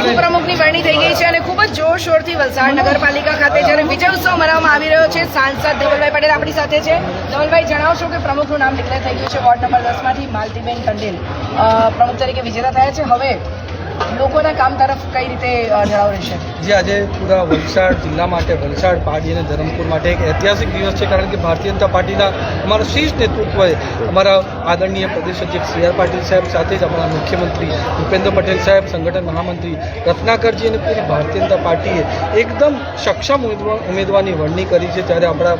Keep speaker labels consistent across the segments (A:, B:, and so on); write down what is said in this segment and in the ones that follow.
A: ઉપપ્રમુખની વરણી થઈ ગઈ છે અને ખૂબ જ જોરશોરથી વલસાડ નગરપાલિકા ખાતે જ્યારે વિજય ઉત્સવ મનાવવામાં આવી રહ્યો છે, સાંસદ ધવલભાઈ પટેલ આપણી સાથે છે. ધવલભાઈ, જણાવશો કે પ્રમુખનું નામ ડિક્લેર થઈ ગયું છે, વોર્ડ નંબર દસમાંથી માલતીબેન કંડેલ. પ્રમુખ તરીકે વિજેતા થયા છે. હવે લોકોના કામ તરફ કઈ રીતે ઢળાવ રહેશે?
B: જે, આજે પૂરા વલસાડ જિલ્લા માટે, વલસાડ પાર્ટી અને ધરમપુર માટે એક ઐતિહાસિક દિવસ છે, કારણ કે ભારતીય જનતા પાર્ટીના અમારા શીર્ષ નેતૃત્વએ અમારા આદરણીય પ્રદેશ અધ્યક્ષ સી આર પાટીલ સાહેબ સાથે જ અમારા મુખ્યમંત્રી ભૂપેન્દ્ર પટેલ સાહેબ, સંગઠન મહામંત્રી રત્નાકરજી અને પૂરી ભારતીય જનતા પાર્ટીએ એકદમ સક્ષમ ઉમેદવાર ઉમેદવારની વરણી કરી છે. ત્યારે આપણા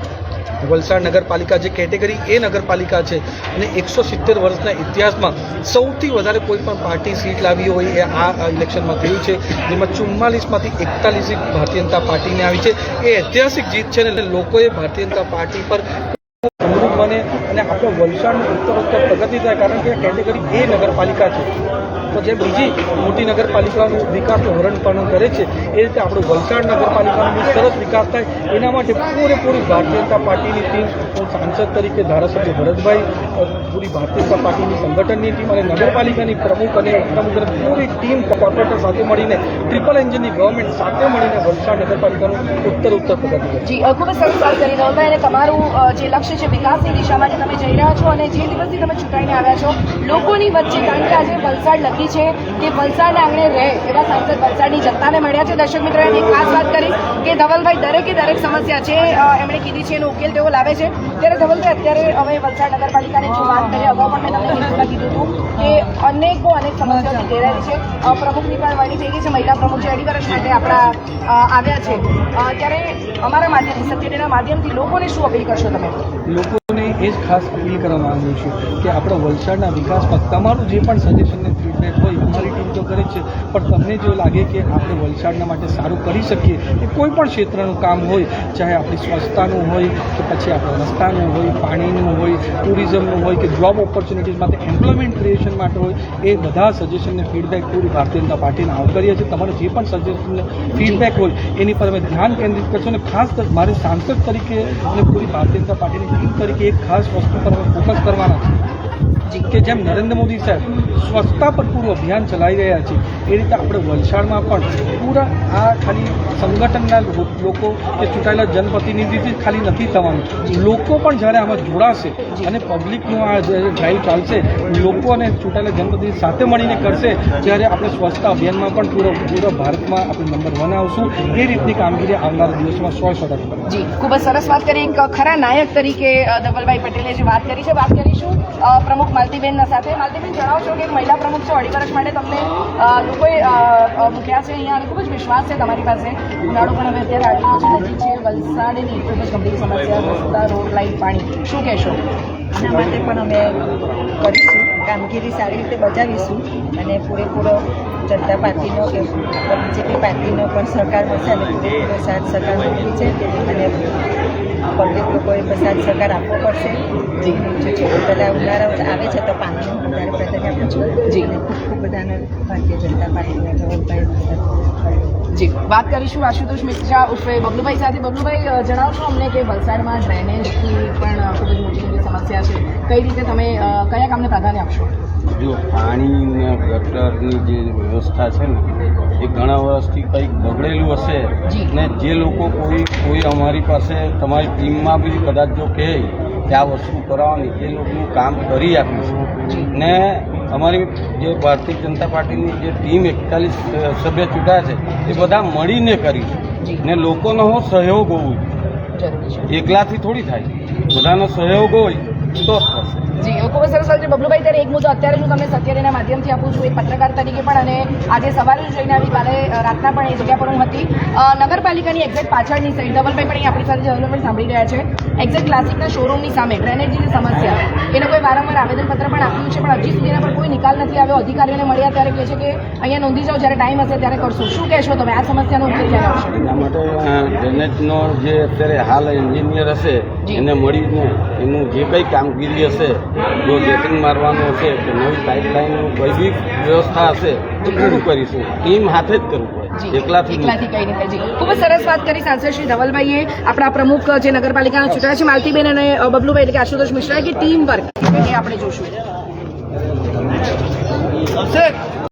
B: વલસાડ નગરપાલિકા જે કેટેગરી એ નગરપાલિકા છે અને એકસો સિત્તેર વર્ષના ઇતિહાસમાં સૌથી વધારે કોઈ પણ પાર્ટી સીટ લાવી હોય એ આ ઇલેક્શનમાં થયું છે. જેમાં ચુમ્માલીસમાંથી એકતાલીસ સીટ ભારતીય જનતા પાર્ટીને આવી છે. એ ઐતિહાસિક જીત છે અને લોકોએ ભારતીય જનતા પાર્ટી પર બને અને આપણે વલસાડનું ઉત્તરોત્તર પ્રગતિ થાય, કારણ કે કેટેગરી એ નગરપાલિકા છે. તો જે બીજી મોટી નગરપાલિકાનું વિકાસનું વરણપણ કરે છે, એ રીતે આપણું વલસાડ નગરપાલિકાનો સરસ વિકાસ થાય. એના માટે પૂરેપૂરી ભારતીય જનતા પાર્ટીની ટીમ, હું સાંસદ તરીકે ધારાસભ્ય ભરતભાઈ પૂરી ભારતીય જનતા પાર્ટીની સંગઠનની ટીમ અને નગરપાલિકાની પ્રમુખ અને પ્રમુખ પૂરી ટીમ કોર્પોરેટર સાથે મળીને, ટ્રિપલ એન્જિનની ગવર્મેન્ટ સાથે મળીને વલસાડ નગરપાલિકાનું ઉત્તર ઉત્તર પ્રગતિ
A: જી ખૂબ સરસ વાત કરી. ધવલભાઈ અને તમારું જે લક્ષ્ય છે વિકાસની દિશામાં જે તમે જઈ રહ્યા છો અને જે દિવસથી તમે ચૂંટાઈને આવ્યા છો, લોકોની વચ્ચે કારણ કે આજે વલસાડ લખી છે કે વલસાડના આંગણે રહે એવા સાંસદ વલસાડની જનતાને મળ્યા છે. દર્શક મિત્રો, એની ખાસ વાત કરી કે ધવલભાઈ દરેકે દરેક સમસ્યા છે એમણે કીધી છે, એનો ઉકેલ તેઓ લાવે છે. ત્યારે ધવલભાઈ, અત્યારે હવે વલસાડ નગરપાલિકાની જો વાત કરીએ, અગાઉ પણ મેં તમને હિન્દુમાં કીધું હતું કે અનેકો અનેક સમસ્યાઓ ઘેરાયેલી છે. પ્રમુખની પણ વરણી થઈ ગઈ છે. મહિલા પ્રમુખ જે અઢી વર્ષ માટે આપણા આવ્યા છે. ત્યારે અમારા માધ્યમથી સત્યના માધ્યમથી લોકોને શું અપીલ કરશો તમે?
B: લોકોને એ જ ખાસ અપીલ કરવા માંગુ છું કે આપણો વલસાડના વિકાસમાં તમારું જે પણ સજેશન ને ફીડબેક હોય, અમારી તો કરે છે. પણ તમને જો લાગે કે આપણે વલસાડના માટે સારું કરી શકીએ, કે કોઈ પણ ક્ષેત્રનું કામ હોય, ચાહે આપણી સ્વચ્છતાનું હોય, કે પછી આપણે રસ્તાનું હોય, પાણીનું હોય, ટુરિઝમનું હોય, કે જોબ ઓપોર્ચ્યુનિટીઝ માટે એમ્પ્લોયમેન્ટ ક્રિએશન માટે હોય, એ બધા સજેશનને ફીડબેક પૂરી ભારતીય જનતા પાર્ટીને આવકારીએ છીએ. તમારું જે પણ સજેશનને ફીડબેક હોય, એની પર અમે ધ્યાન કેન્દ્રિત કરશું અને ખાસ મારે સાંસદ તરીકે અને પૂરી ભારતીય જનતા પાર્ટીની ટીમ તરીકે એક ખાસ વસ્તુ પર અમે ફોકસ કરવાના છે કે જેમ નરેન્દ્ર મોદી સાહેબ સ્વચ્છતા પર પૂરું અભિયાન ચલાવી રહ્યા છે, એ રીતે આપણે વલસાડમાં પણ પૂરા આ ખાલી સંગઠનના લોકો કે ચૂંટાયેલા જનપ્રતિનિધિથી ખાલી નથી થવાનું. લોકો પણ જ્યારે આમાં જોડાશે અને પબ્લિકનું આ ડ્રાઈવ ચાલશે, લોકો અને ચૂંટાયેલા જનપ્રતિનિધિ સાથે મળીને કરશે, ત્યારે આપણે સ્વચ્છતા અભિયાનમાં પણ પૂરો, પૂરા ભારતમાં આપણે નંબર વન આવશું. એ રીતની કામગીરી આવનારા દિવસમાં સો સો ટકા
A: ખૂબ જ સરસ વાત કરી. ખરા નાયક તરીકે ધવલભાઈ પટેલે જે વાત કરી છે, વાત કરીશું. પ્રમુખ માલતીબેનના સાથે. માલતીબેન જણાવશો કે મહિલા પ્રમુખ છો, અઢી વર્ષ માટે તમને લોકોએ મૂક્યા છે અહીંયા. ખૂબ જ વિશ્વાસ છે તમારી પાસે. ઉનાળો પણ હવે અત્યારે આવી રહ્યો છે. નજીક છે, વલસાડની ખૂબ જ ગંભીર સમસ્યા, રસ્તા, રોડ લાઇટ પાણી. શું કહેશો?
C: એના માટે પણ અમે કરીશું. કામગીરી સારી રીતે બજાવીશું અને પૂરેપૂરો જનતા પાર્ટીનો કે બીજેપી પાર્ટીનો પણ સહકાર મળશે અને પૂરેપૂરો સાથ સહકાર મળી છે. અને પબ્લિક લોકોએ પ્રસાદ સરકાર સહકાર આપવો પડશે? જી. બધા ઉનાળા આવે છે તો પાણીનું વધારે પ્રસાદ આપું છું
A: જી.
C: ખૂબ ખૂબ બધાને ભારતીય જનતા પાર્ટીના ધવલભાઈ
A: જી વાત કરીશું આશુતોષ મિશ્રા ઉર્ફે બબલુભાઈ સાથે. બબલુભાઈ જણાવશો અમને કે વલસાડમાં ડ્રેનેજની પણ ખૂબ જ મોટી સમસ્યા છે. કઈ રીતે તમે કયા કામને પ્રાધાન્ય આપશો?
D: જો પાણી ને ગટરની જે વ્યવસ્થા છે ને એ ઘણા વર્ષથી કંઈક બગડેલું હશે ને જે લોકો કોઈ કોઈ અમારી પાસે તમારી ટીમમાં બી કદાચ જો કહે કે આ વસ્તુ કરાવવાની એ લોકોનું કામ કરી આપીશું. ને અમારી જે ભારતીય જનતા પાર્ટીની જે ટીમ એકતાલીસ સભ્ય ચૂંટાયા છે એ બધા મળીને
A: કરી
D: કરીશું ને લોકોનો હું સહયોગ હોવું એકલાથી થોડી થાય. બધાનો સહયોગ હોય તો જ થશે.
A: જી ખૂબ સરસ વાત છે. બબલુભાઈ ત્યારે એક મુદ્દો અત્યારે હું તમને સત્યના માધ્યમથી આપું છું. એક પત્રકાર તરીકે પણ અને આજે સવારે જ જોઈને આવી કાલે રાતના પણ એ જગ્યા પર હું હતી. નગરપાલિકાની એક્ઝેક્ટ પાછળની સાઈડ ધવલભાઈ પણ એ આપણી સાથે જવલભાઈ સાંભળી રહ્યા છે. એક્ઝેક્ટ ક્લાસિકના શોરૂમની સામે. ડ્રેનેજની સમસ્યા. એ લોકોએ વારંવાર આવેદનપત્ર પણ આપ્યું છે પણ હજી સુધી એના પર કોઈ નિકાલ નથી આવ્યો. અધિકારીઓને મળ્યા ત્યારે કહે છે કે અહીંયા નોંધી જાઓ જ્યારે ટાઈમ હશે ત્યારે કરશું. શું કહેશો તમે? આ સમસ્યાનો ઉકેલ ક્યારે આવશે?
D: એના માટે ડ્રેનેજનો જે અત્યારે હાલ એન્જિનિયર હશે. એને મળીને એનું જે કંઈ કામગીરી હશે જો જેટિંગ મારવાનું હશે કે નવી પાઇપલાઇનનું કોઈ બી વ્યવસ્થા હશે તો પૂરું કરીશું. ટીમ હાથે જ કરવું પડે. એકલાથી
A: એકલાથી કઈ જ. સરસ વાત કરી સાંસદ શ્રી ધવલભાઈએ. આપણા પ્રમુખ જે નગરપાલિકાના ચૂંટાયા છે, માલતીબેન અને બબલુભાઈ એટલે કે આશુતોષ મિશ્રાએ કે ટીમ વર્ક એ આપણે જોશું.